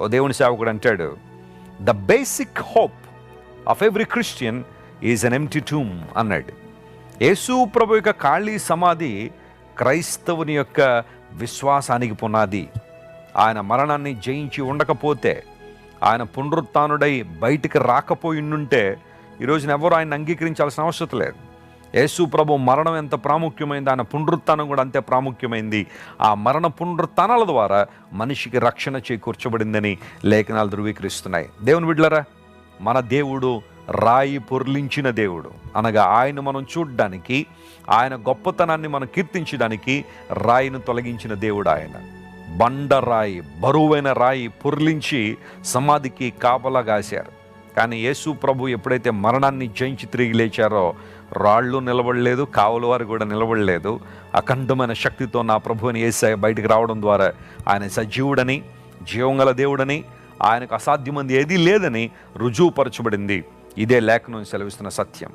ఓ దేవుని సేవకుడు అంటాడు the basic hope of every Christian is an empty tomb అన్నాడు. యేసు ప్రభు యొక్క ఖాళీ సమాధి క్రైస్తవుని యొక్క విశ్వాసానికి పునాది. ఆయన మరణాన్ని జయించి ఉండకపోతే ఆయన పునరుత్నుడై బయటికి రాకపోయిండుంటే ఈరోజున ఎవరు ఆయన అంగీకరించాల్సిన అవసరం లేదు. యేసు ప్రభు మరణం ఎంత ప్రాముఖ్యమైంది ఆయన పునరుత్థానం కూడా అంతే ప్రాముఖ్యమైంది. ఆ మరణ పునరుత్థానాల ద్వారా మనిషికి రక్షణ చేకూర్చబడిందని లేఖనాలు ధృవీకరిస్తున్నాయి. దేవుని బిడ్లరా మన దేవుడు రాయి పొర్లించిన దేవుడు. అనగా ఆయన మనం చూడడానికి ఆయన గొప్పతనాన్ని మనం కీర్తించడానికి రాయిని తొలగించిన దేవుడు ఆయన. బండరాయి బరువైన రాయి పొర్లించి సమాధికి కాపలా కాశారు. కానీ యేసు ప్రభు ఎప్పుడైతే మరణాన్ని జయించి తిరిగి లేచారో రాళ్ళు నిలబడలేదు కావల వారు కూడా నిలబడలేదు. అఖండమైన శక్తితో నా ప్రభువుని ఏసై బయటికి రావడం ద్వారా ఆయన సజీవుడని జీవంగల దేవుడని ఆయనకు అసాధ్యమంది ఏదీ లేదని రుజువుపరచబడింది. ఇదే లేఖనం సెలవిస్తున్న సత్యం.